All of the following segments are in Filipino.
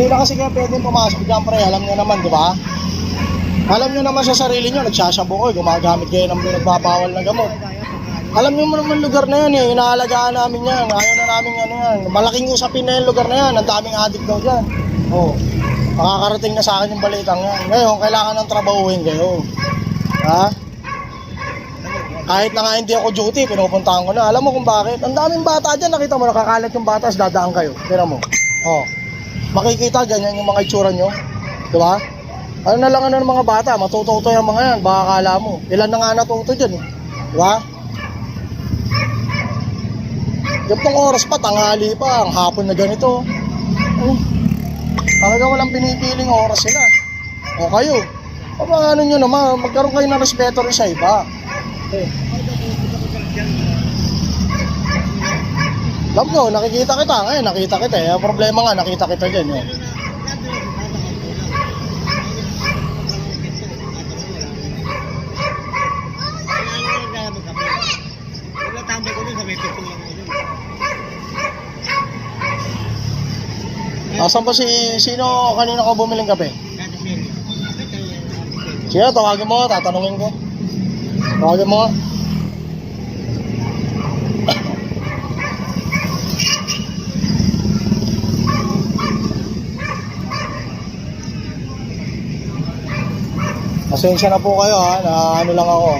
Hindi na kasi kayo pwedeng pumasok dyan, pre. Alam nyo naman, di ba? Alam nyo naman sa sarili nyo, nagsasabo ko, gumagamit kayo ng nagbabawal na gamot. Alam nyo naman lugar na yan eh, inaalagaan namin yan. Ayaw na namin ano yan. Malaking usapin na yung lugar na yan, ang daming addict daw dyan. Oo. Oh. Makakarating na sa akin yung balitang yan. Ngayon, kailangan ng trabahuhin kayo. Ha? Kahit na nga hindi ako duty, pinupuntahan ko na. Alam mo kung bakit? Ang daming bata dyan, nakita mo, nakakalat yung bata, tapos dadaan kayo. Tira mo. Oh. Makikita, ganyan yung mga itsura nyo. Di ba? Ano na lang ano ng mga bata, matututo yung mga yan, baka kala mo. Ilan na nga natuto dyan eh. Di ba? Gantong oras pa, tanghali pa, ang hapon na ganito. Oh. Talaga walang pinipiling oras sila. O kayo, paano nyo naman, magkaroon kayo ng respeto rin sa iba. Eh. Alam ko, nakikita kita. Ngayon, nakita kita eh. Problema nga, nakita kita dyan eh. Asan ba si, sino kanina ko bumiling kape? Sino, tawagin mo, tatanungin ko. Tawagin mo. Pasensya na po kayo ha, na ano lang ako.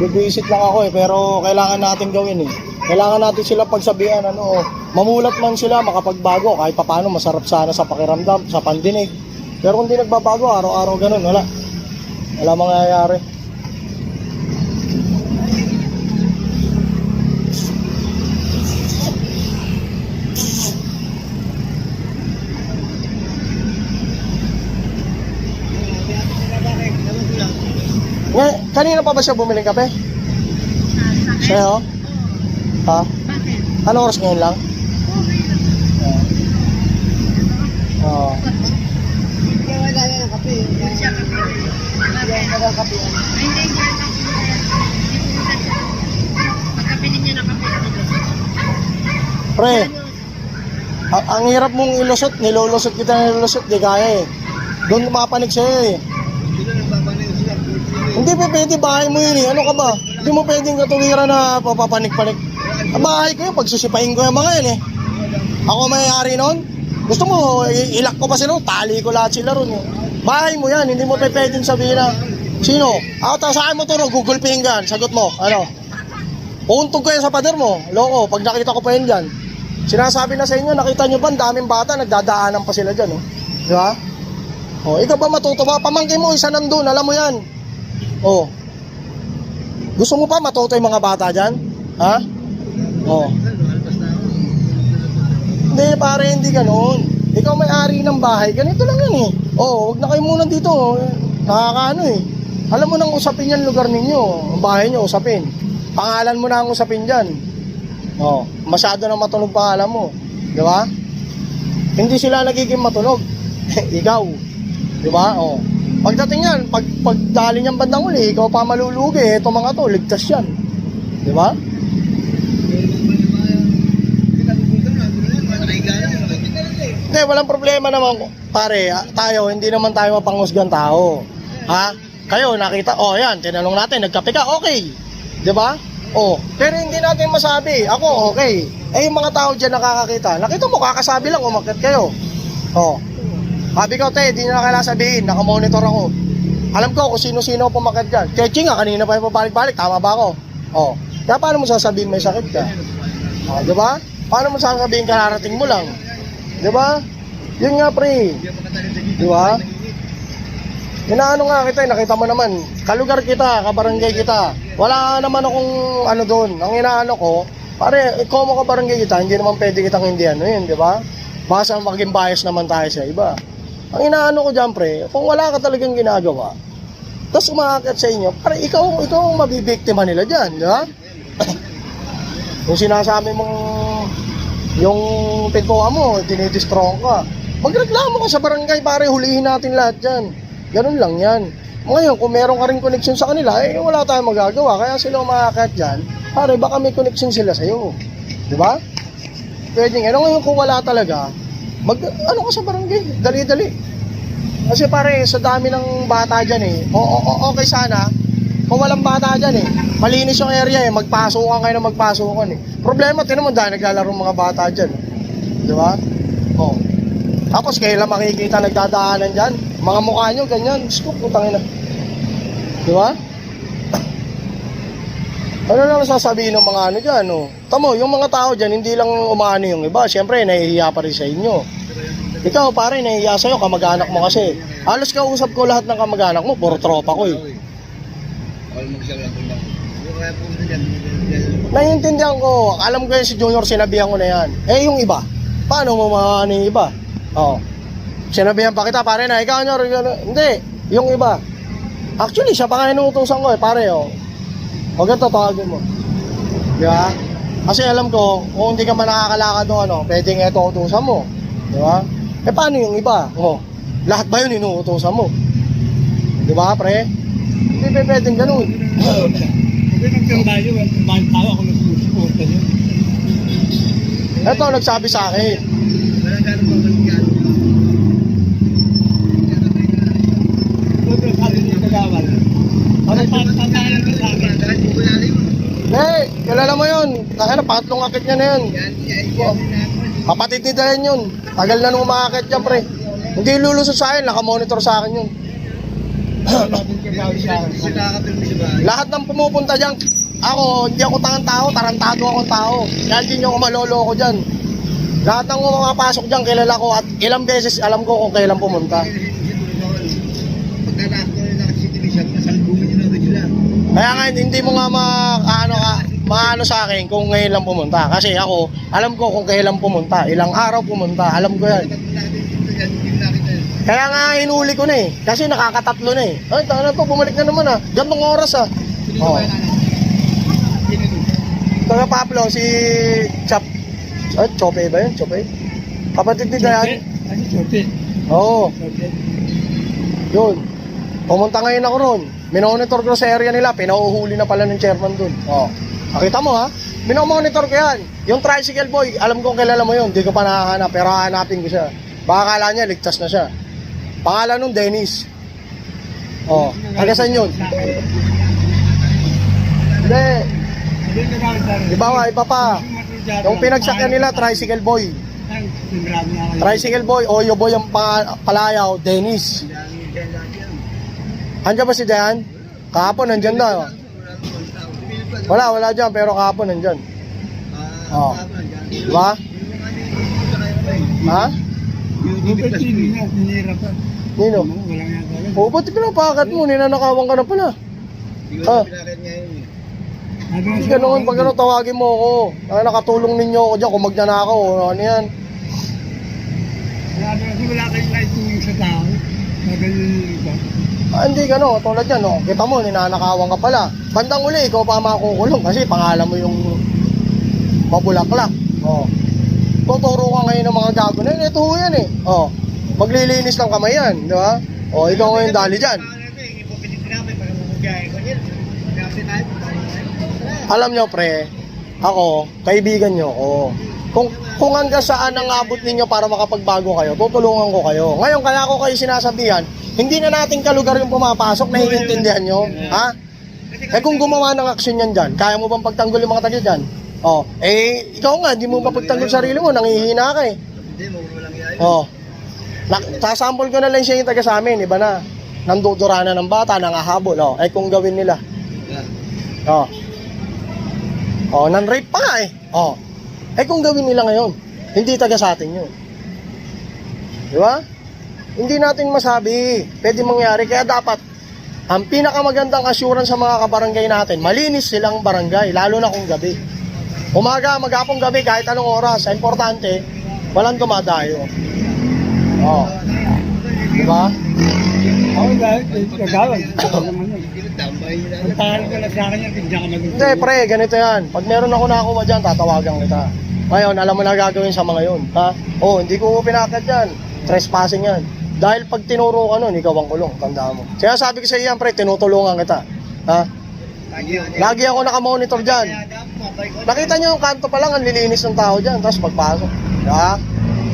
Bibisit lang ako eh, pero kailangan natin gawin eh. Kailangan natin sila pagsabihan, ano, mamulat man sila, makapagbago, kahit papano masarap sana sa pakiramdam, sa pandinig. Pero kung di nagbabago, araw-araw ganun, wala. Wala mangyayari. Nga, kanina pa ba siya bumiling kape? Siya, oh? Ha? Bakit? Ano oras ngayon lang? Oo. Kaya wala yan ang kape. Hindi siya kape. Hindi siya kape. Hindi. Pagkapinin niya ng kape. Pre, ang, ang hirap mong ilusot, nilulusot kita nilulusot, di kaya eh. Doon mapanig sa'yo eh. Hindi pa pwede bahay mo yun eh. Ano ka ba? Hindi mo pwedeng katuwiran na papapanig-panig. Ang bahay ko yun, pagsisipahin ko yung mga yan eh. Ako may-ari noon. Gusto mo, ilak ko pa sila, tali ko lahat sila ron eh. Bahay mo yan, hindi mo pa pwedeng sabihin na, sino? Ako, ta sa akin mo to, no? Google Pinggan, sagot mo, ano? Uuntog ko yan sa pader mo, loko, pag nakita ko pa yun dyan. Sinasabi na sa inyo, nakita nyo ba, daming bata, nagdadaanan pa sila dyan, oh. Di ba? Oh, ikaw ba matuto ba? Pamangkin mo, isa nandun, alam mo yan. Oh. Gusto mo pa matuto yung mga bata dyan? Ha? Oh. Hindi, pare, hindi ganun. Ikaw may-ari ng bahay, ganito lang yan eh. Oh, huwag na kayo muna dito. oh. Nakakaano eh. Alam mo nang usapin yan lugar ninyo. Ang bahay nyo, usapin. Pangalan mo na ang usapin dyan. Oh, masyado na matunog pangalan mo. Di ba? Hindi sila nagiging matunog. ikaw. Di ba? Oh. Pagdating yan, pag, pagdali niyang bandang uli, ikaw pa malulugi. Ito mga to, ligtas yan. Di ba? Hindi, walang problema naman, pare. Tayo, hindi naman tayo mapanghusgan tao. Ha? Kayo, nakita, oh yan, tinanong natin, nagkape ka, okay. Di ba? Oh, pero hindi natin masabi, ako, okay. Eh, yung mga tao dyan nakakakita, nakita mo, kakasabi lang, umakit kayo. Oh. Sabi ko, te, di na kailangan sabihin, nakamonitor ako. Alam ko kung sino-sino pumakit dyan. Chechi nga, kanina pa yung pabalik-balik, tama ba ako? Oh. Kaya paano mo sasabihin may sakit ka? Oh, di ba? Paano mo sasabihin kararating mo lang? Di ba? Yun nga, pre. Di ba? Inaano nga kita, eh, nakita mo naman, kalugar kita, kabarangay kita. Wala naman akong ano doon. Ang inaano ko, pare, ikaw mo kabarangay kita, hindi naman pwede kitang hindi ano yun, di ba? Basta maging bias naman tayo sa iba. Ang inaano ko dyan, pre, kung wala ka talagang ginagawa, tapos umakit sa inyo, pare, ikaw, ikaw ang mabibiktima nila dyan, di ba? Yung sinasabi mong yung pintuan mo, dinidistrong ka. Magreklamo ka sa barangay, pare, hulihin natin lahat dyan. Ganun lang yan. Ngayon, kung meron ka rin connection sa kanila, eh wala tayong magagawa. Kaya sila umakakit dyan, pare, baka may connection sila sa'yo. Di ba? Pwede nga. Ngayon kung wala talaga, Mag, ano ka sa barangay? Dali-dali. Kasi pare, sa dami ng bata dyan eh. O, o, o- okay sana, kung walang bata dyan eh. Malinis yung area eh. Magpasukan kayo na magpasukan eh. Problema, tinan mo dahil naglalaro mga bata dyan. Di ba? Oh. Tapos kailan makikita nagdadaanan dyan? Mga mukha nyo, ganyan. Diyos ko, putang ina. Di ba? Ano lang sasabihin ng mga ano dyan, no? Tamo, yung mga tao dyan, hindi lang umaano yung iba. Siyempre, nahihiya pa rin sa inyo. Ikaw, pare, nahihiya sa'yo, kamag-anak mo kasi. Halos kausap ko lahat ng kamag-anak mo, puro tropa ko eh. Naiintindihan ko, alam ko yan si Junior, sinabihan ko na yan. Eh, yung iba, paano mo maano yung iba? Oo. Sinabihan pa kita, pare na, ikaw, Junior, na- hindi, yung iba. Actually, siya pa nga inuutosan ko eh, pare, oh. O ganito, tawagin mo. Di ba? Kasi alam ko, kung hindi ka man nakakalakad doon, ano, pwedeng ito utusan mo. Di ba? Eh, paano yung iba? Oh, lahat ba yun inuutosan mo? Di ba, pre? Hindi pa pwedeng ganun. Hindi nagkambayo, ang tao ako nagsusuporta niya. Ito, nagsabi sa akin. Wala gano'n pa maligyan. Sobrang sabi niya kagawal. Ano pa tatahan ka sa akin? Dahil di ko lalim. Eh, kilala mo yun. Kaya pangatlong akit niya na yun. Yan. Kapatid ni Dayan yun. Tagal na nung umakit yan, pre. Hindi lulusot sa akin, nakamonitor sa akin yun. Lahat ng pumupunta dyan, ako, hindi ako tangang tao, tarantado akong tao. Kaya hindi nyo ako maloloko dyan. Lahat ng pumapasok dyan, kilala ko at ilang beses alam ko kung kailan pumunta. Kaya nga, hindi mo nga ma, ano ka, maano sa akin kung ngayon lang pumunta. Kasi ako, alam ko kung kailan pumunta. Ilang araw pumunta, alam ko yan. Kaya nga hinuli ko na eh. Kasi nakakatatlo na eh. Ay, tanga na to, bumalik na naman ah. Gantong oras ah. Oh. Taga Pablo, si Chap... Ay, Chope ba yun? Chope? Kapatid ni Dayan? Ano, chote? Oo, yun. Pumunta ngayon ako ron. Minomonitor ko sa area nila. Pinauhuli na pala ng chairman dun. Oh. Nakita mo ha? Minomonitor ko yan. Yung tricycle boy, alam kong kilala mo yun. Hindi ko pa nakahanap, pero hahanapin ko siya. Baka kala niya, ligtas na siya. Pangalan nung Dennis. Oh, taga saan yun? Hindi. Iba wa, iba pa. Yung pinagsakyan nila, tricycle boy. Tricycle boy, Oyo boy ang pa- palayaw, Dennis. Andiyan ba si Dayan? Kahapon, nandyan na. Wala, wala dyan, pero kahapon nandyan. Oh. Diba? Ha? Nino? Oo, ba't pinapakat mo? Ninanakawan ka na pala. Ah. Hindi ganun, pag ganun tawagin mo ako. Ah, nakatulong ninyo ako dyan kung magnanakaw. Ano yan? Wala kayong naitulong sa tao. Magaling ito. Ah, hindi gano'n, tulad yan, no? kita mo, ninanakawan ka pala. Bandang uli, ikaw pa makukulong kasi pangalan mo yung mabulaklak. Oh. Tuturo ka ngayon ng mga gago na yun, ito yan eh. Oh. Maglilinis ng kamay yan, di ba? Oh, ikaw ngayon dali dyan. Alam nyo, pre, ako, kaibigan nyo ako. Kung, kung hanggang saan ang abot ninyo para makapagbago kayo, tutulungan ko kayo. Ngayon, kaya ako kayo sinasabihan, hindi na nating kalugar yung pumapasok, naiintindihan nyo? Ha? Eh kung gumawa ng aksyon yan dyan, kaya mo bang pagtanggol yung mga taga dyan? Oh, eh, ikaw nga, di mo mapagtanggol sarili mo, nangihina ka eh. Oh. Na, sasample ko na lang siya yung taga sa amin, iba na. Nandudura na ng bata, nangahabol. Oh. Eh kung gawin nila. Oh. Oh, nan-rape pa nga eh. Oh. Eh kung gawin nila ngayon, hindi taga sa atin yun. Di ba? Hindi natin masabi. Pwede mangyari. Kaya dapat, ang pinakamagandang assurance sa mga kabarangay natin, malinis silang barangay, lalo na kung gabi. Umaga, maghapong gabi, kahit anong oras. Importante, walang dumadayo. Oh. Di ba? Ako dahil kagawal. Ang tahan ko na sa akin yan, hindi ka maging Hindi, pre, ganito yan. Pag meron ako nakakuha dyan, tatawagan kita. Ngayon, alam mo na gagawin sa mga yun, ha? Oh, hindi ko pinakat yan. Trespassing yan. Dahil pag tinuro ka nun, ikaw ang kulong, tanda mo. Kaya sabi ko sa iyo pre, tinutulungan kita. Ha? Lagi ako nakamonitor dyan. Nakita nyo yung kanto pa lang, ang lilinis ng tao dyan, tapos pagpasok. Ha?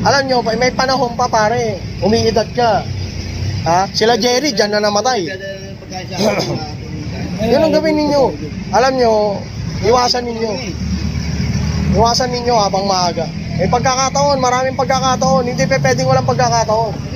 Alam nyo, may panahon pa pare, umiidad ka. Ha? Sila Jerry, dyan na namatay. Yan ang gawin ninyo. Alam nyo, iwasan ninyo. Iwasan ninyo habang maaga. May pagkakataon, maraming pagkakataon. Hindi pe pwedeng walang pagkakataon.